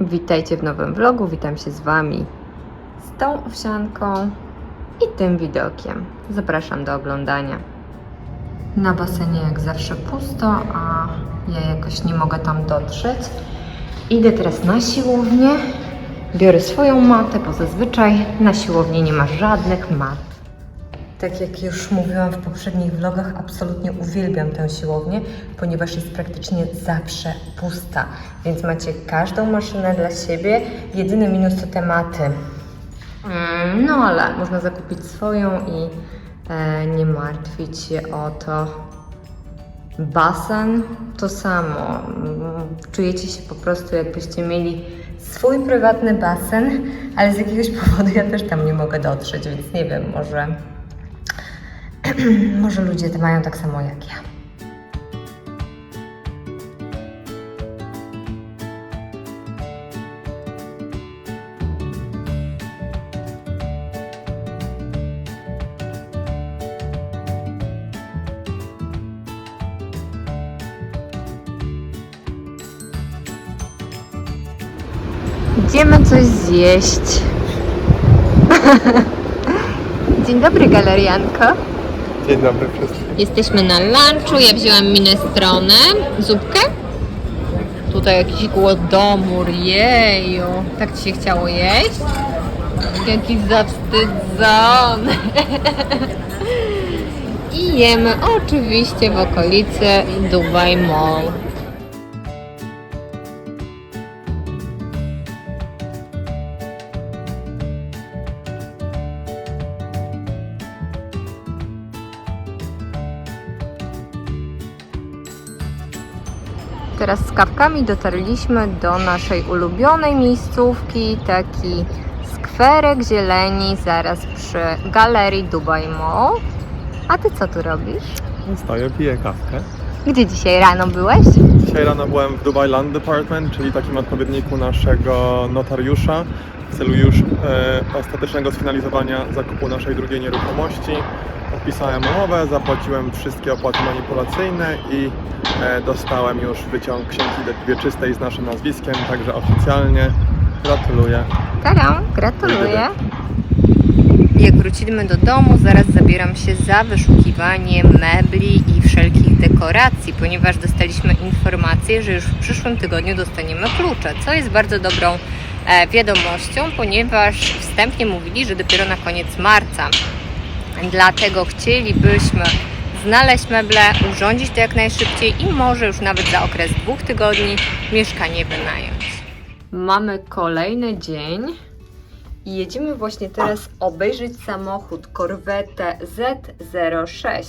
Witajcie w nowym vlogu, witam się z Wami z tą owsianką i tym widokiem. Zapraszam do oglądania. Na basenie jak zawsze pusto, a ja jakoś nie mogę tam dotrzeć. Idę teraz na siłownię, biorę swoją matę, bo zazwyczaj na siłowni nie ma żadnych mat. Tak jak już mówiłam w poprzednich vlogach, absolutnie uwielbiam tę siłownię, ponieważ jest praktycznie zawsze pusta. Więc macie każdą maszynę dla siebie. Jedyny minus to tematy. Mm, No ale można zakupić swoją i e, nie martwić się o to. Basen to samo. Czujecie się po prostu jakbyście mieli swój prywatny basen, ale z jakiegoś powodu ja też tam nie mogę dotrzeć, więc nie wiem, może może ludzie to mają tak samo jak ja. Idziemy coś zjeść. Dzień dobry, galerianko. Dzień dobry wszystkim. Jesteśmy na lunchu, ja wzięłam minestronę, zupkę. Tutaj jakiś głodomór, jeju. Tak Ci się chciało jeść? Jaki zawstydzony. I jemy oczywiście w okolicy Dubai Mall. Teraz z kawkami dotarliśmy do naszej ulubionej miejscówki, taki skwerek zieleni zaraz przy galerii Dubai Mall. A ty co tu robisz? Stoję, piję kawkę. Gdzie dzisiaj rano byłeś? Dzisiaj rano byłem w Dubai Land Department, czyli takim odpowiedniku naszego notariusza w celu już e, ostatecznego sfinalizowania zakupu naszej drugiej nieruchomości. Podpisałem umowę, zapłaciłem wszystkie opłaty manipulacyjne i e, dostałem już wyciąg księgi wieczystej z naszym nazwiskiem, także oficjalnie gratuluję. Taram, gratuluję. Jak wrócimy do domu, zaraz zabieram się za wyszukiwanie mebli i wszelkich dekoracji, ponieważ dostaliśmy informację, że już w przyszłym tygodniu dostaniemy klucze, co jest bardzo dobrą e, wiadomością, ponieważ wstępnie mówili, że dopiero na koniec marca. Dlatego chcielibyśmy znaleźć meble, urządzić to jak najszybciej i może już nawet za okres dwóch tygodni mieszkanie wynająć. Mamy kolejny dzień i jedziemy właśnie teraz obejrzeć samochód Corvette Z06.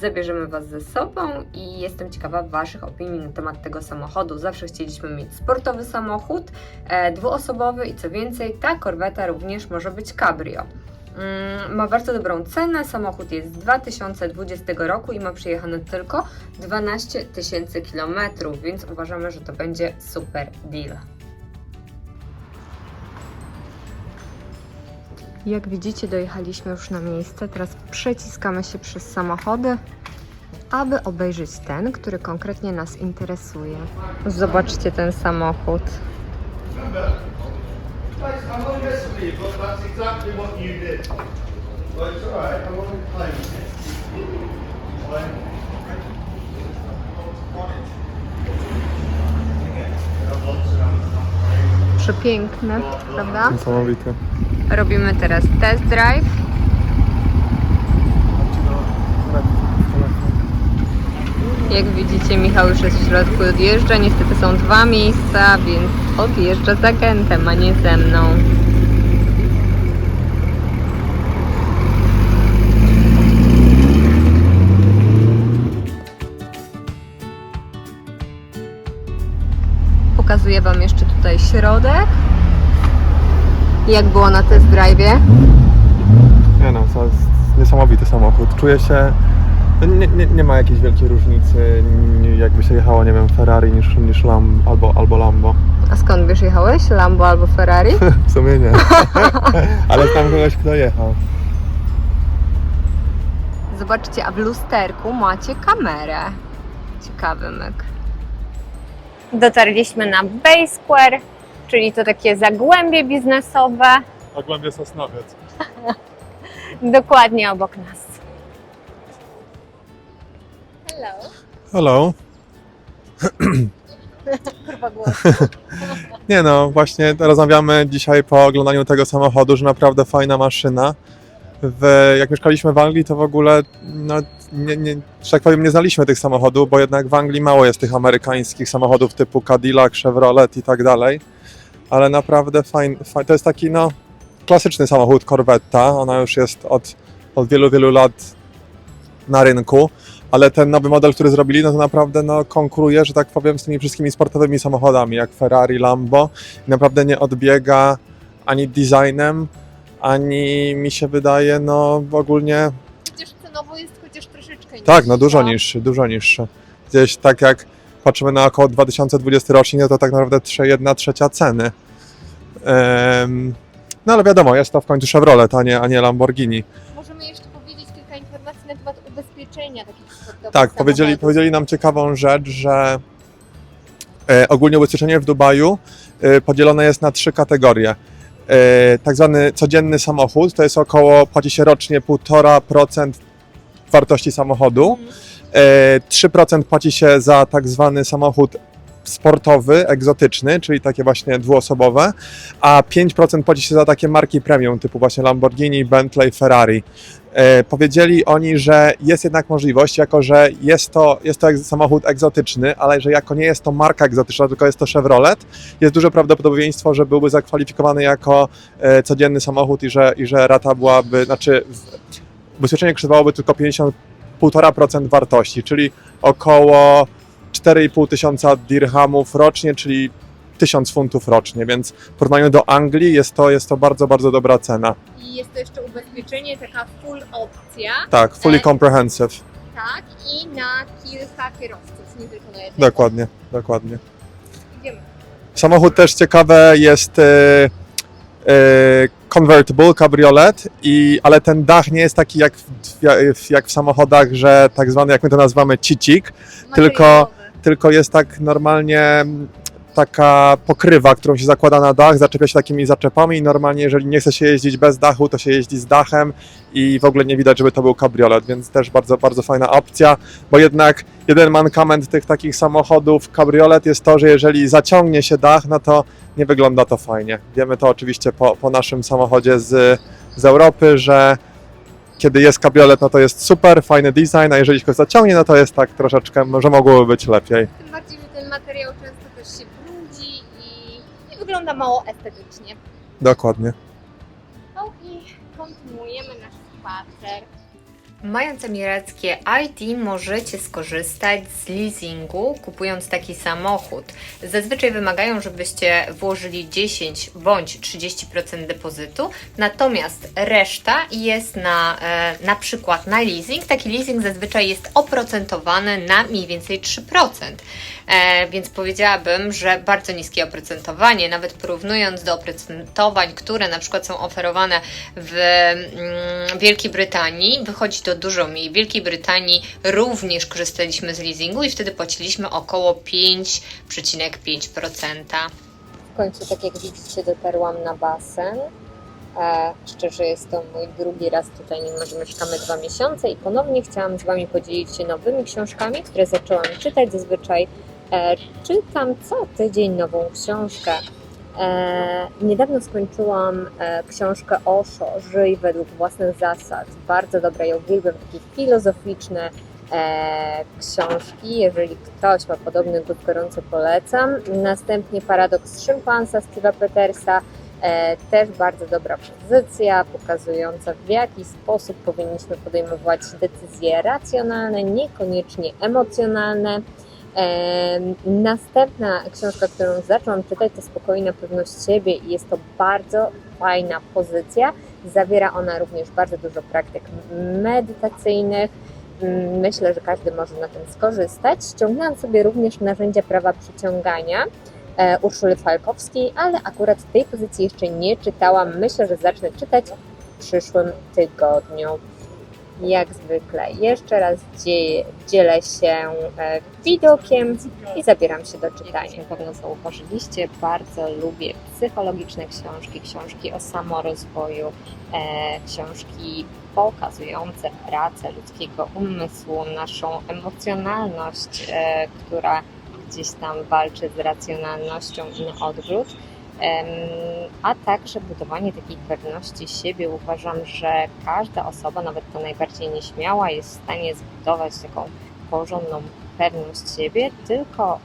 Zabierzemy Was ze sobą i jestem ciekawa Waszych opinii na temat tego samochodu. Zawsze chcieliśmy mieć sportowy samochód, e, dwuosobowy i co więcej, ta Corvette również może być cabrio. Mm, Ma bardzo dobrą cenę. Samochód jest z 2020 roku i ma przejechane tylko 12 tysięcy kilometrów, więc uważamy, że to będzie super deal. Jak widzicie, dojechaliśmy już na miejsce. Teraz przeciskamy się przez samochody, aby obejrzeć ten, który konkretnie nas interesuje. Zobaczcie ten samochód. I'm on this for you, but that's exactly what you did. But it's alright, playing it. Fine. Przepiękny, prawda? Niesamowite. Robimy teraz test drive. Jak widzicie, Michał już jest w środku i odjeżdża. Niestety są dwa miejsca, więc odjeżdża z agentem, a nie ze mną. Pokazuję Wam jeszcze tutaj środek. Jak było na test drive? Nie no, to jest niesamowity samochód. Czuję się... Nie, nie, nie ma jakiejś wielkiej różnicy, jakby się jechało, nie wiem, Ferrari niż, niż Lam, albo, albo Lambo. A skąd wiesz, jechałeś? Lambo albo Ferrari? W sumie nie. Ale znam kogoś, kto jechał. Zobaczcie, a w lusterku macie kamerę. Ciekawy myk. Dotarliśmy na Bay Square, czyli to takie zagłębie biznesowe, A głębie Sosnowiec. dokładnie obok nas. Hello. Kurwa głos. Nie no, właśnie rozmawiamy dzisiaj po oglądaniu tego samochodu, że naprawdę fajna maszyna. W, jak mieszkaliśmy w Anglii, to w ogóle, no, nie, nie, że tak powiem, nie znaliśmy tych samochodów, bo jednak w Anglii mało jest tych amerykańskich samochodów typu Cadillac, Chevrolet i tak dalej. Ale naprawdę fajny, faj, to jest taki, no, klasyczny samochód Corvetta. Ona już jest od, od wielu, wielu lat na rynku. Ale ten nowy model, który zrobili, no to naprawdę no, konkuruje, że tak powiem, z tymi wszystkimi sportowymi samochodami, jak Ferrari, Lambo. I naprawdę nie odbiega ani designem, ani mi się wydaje, no ogólnie. Chociaż cenowo jest chociaż troszeczkę Tak, no dużo niższy, dużo niższy. Gdzieś tak jak patrzymy na około 2020 rocznik, no to tak naprawdę trze- jedna trzecia ceny. Em, no ale wiadomo, jest to w końcu Chevrolet, a nie, a nie Lamborghini. Ubezpieczenia takich sportowych Tak, powiedzieli, samochodów. powiedzieli nam ciekawą rzecz, że e, ogólnie ubezpieczenie w Dubaju e, podzielone jest na trzy kategorie. E, tak zwany codzienny samochód to jest około, płaci się rocznie 1,5% wartości samochodu. E, 3% płaci się za tak zwany samochód sportowy, egzotyczny, czyli takie właśnie dwuosobowe, a 5% płaci się za takie marki premium typu właśnie Lamborghini, Bentley, Ferrari. E, powiedzieli oni, że jest jednak możliwość, jako że jest to, jest to samochód egzotyczny, ale że jako nie jest to marka egzotyczna, tylko jest to Chevrolet, jest duże prawdopodobieństwo, że byłby zakwalifikowany jako e, codzienny samochód i że, i że rata byłaby, znaczy ubezpieczenie kosztowałoby tylko 50 1,5% wartości, czyli około 4,5 tysiąca dirhamów rocznie, czyli 1000 funtów rocznie, więc w porównaniu do Anglii jest to, jest to bardzo, bardzo dobra cena. I jest to jeszcze ubezpieczenie, taka full opcja, Tak, fully E, comprehensive. tak, i na kilka kierowców, nie tylko na jednego. Dokładnie, dokładnie. Idziemy. Samochód też ciekawe jest e, e, convertible, cabriolet, i, ale ten dach nie jest taki jak w, jak w samochodach, że tak zwany, jak my to nazywamy, cicik, Tylko- Materiałowy. Tylko jest tak normalnie mm, taka pokrywa, którą się zakłada na dach, zaczepia się takimi zaczepami i normalnie jeżeli nie chce się jeździć bez dachu, to się jeździ z dachem i w ogóle nie widać, żeby to był kabriolet, więc też bardzo, bardzo fajna opcja, bo jednak jeden mankament tych takich samochodów kabriolet jest to, że jeżeli zaciągnie się dach, no to nie wygląda to fajnie. Wiemy to oczywiście po, po naszym samochodzie z, z Europy, że kiedy jest kabriolet, no to jest super, fajny design, a jeżeli się zaciągnie, no to jest tak troszeczkę, że mogłoby być lepiej. Tym bardziej, że ten materiał często też się brudzi i, i wygląda mało estetycznie. Dokładnie. No i kontynuujemy nasz spacer. Mając emirackie IT możecie skorzystać z leasingu kupując taki samochód. Zazwyczaj wymagają, żebyście włożyli 10 bądź 30% depozytu, natomiast reszta jest na, e, na przykład na leasing. Taki leasing zazwyczaj jest oprocentowany na mniej więcej 3%. E, więc powiedziałabym, że bardzo niskie oprocentowanie, nawet porównując do oprocentowań, które na przykład są oferowane w mm, Wielkiej Brytanii, wychodzi to dużo mniej. W Wielkiej Brytanii również korzystaliśmy z leasingu i wtedy płaciliśmy około 5,5%. W końcu, tak jak widzicie, dotarłam na basen. E, szczerze jest to mój drugi raz tutaj, mimo że mieszkamy dwa miesiące i ponownie chciałam z Wami podzielić się nowymi książkami, które zaczęłam czytać. Zazwyczaj e, czytam co tydzień nową książkę. E, niedawno skończyłam e, książkę Osho, Żyj według własnych zasad. Bardzo dobra, ja uwielbiam takie filozoficzne e, książki. Jeżeli ktoś ma podobny gust, gorąco polecam. Następnie Paradoks szympansa Steve'a Petersa. Też bardzo dobra pozycja, pokazująca w jaki sposób powinniśmy podejmować decyzje racjonalne, niekoniecznie emocjonalne. Następna książka, którą zaczęłam czytać, to Spokojna Pewność Siebie i jest to bardzo fajna pozycja. Zawiera ona również bardzo dużo praktyk medytacyjnych. Mm, Myślę, że każdy może na tym skorzystać. Ściągnęłam sobie również narzędzia prawa przyciągania e, Urszuli Falkowskiej, ale akurat tej pozycji jeszcze nie czytałam. Myślę, że zacznę czytać w przyszłym tygodniu. Jak zwykle jeszcze raz dzielę się e, widokiem i zabieram się do czytania. Na pewno zauważyliście, bardzo lubię psychologiczne książki, książki o samorozwoju, e, książki pokazujące pracę ludzkiego umysłu, naszą emocjonalność, e, która gdzieś tam walczy z racjonalnością i na odwrót. A także budowanie takiej pewności siebie. Uważam, że każda osoba, nawet ta najbardziej nieśmiała, jest w stanie zbudować taką porządną pewność siebie, tylko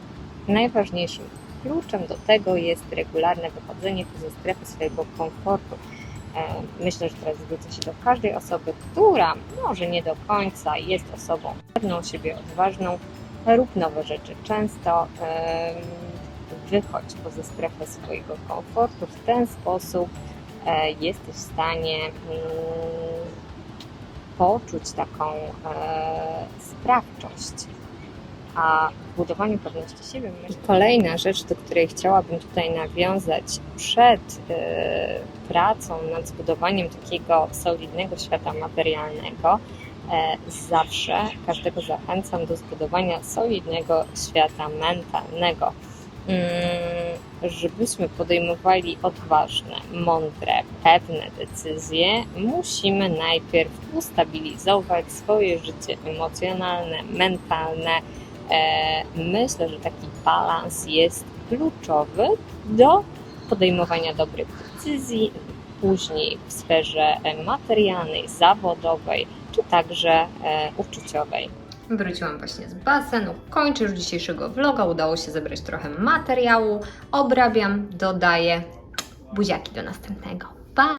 najważniejszym kluczem do tego jest regularne wychodzenie poza strefę swojego komfortu. Myślę, że teraz zwrócę się do każdej osoby, która może nie do końca jest osobą pewną siebie, odważną, rób nowe rzeczy często, wychodź poza strefę swojego komfortu. W ten sposób e, jesteś w stanie mm, poczuć taką e, sprawczość. A w budowaniu pewności siebie kolejna rzecz, do której chciałabym tutaj nawiązać przed e, pracą nad zbudowaniem takiego solidnego świata materialnego, zawsze każdego zachęcam do zbudowania solidnego świata mentalnego. Mm, Żebyśmy podejmowali odważne, mądre, pewne decyzje, musimy najpierw ustabilizować swoje życie emocjonalne, mentalne. E, Myślę, że taki balans jest kluczowy do podejmowania dobrych decyzji, później w sferze e, materialnej, zawodowej, czy także e, uczuciowej. Wróciłam właśnie z basenu, kończę już dzisiejszego vloga, udało się zebrać trochę materiału, obrabiam, dodaję. Buziaki do następnego.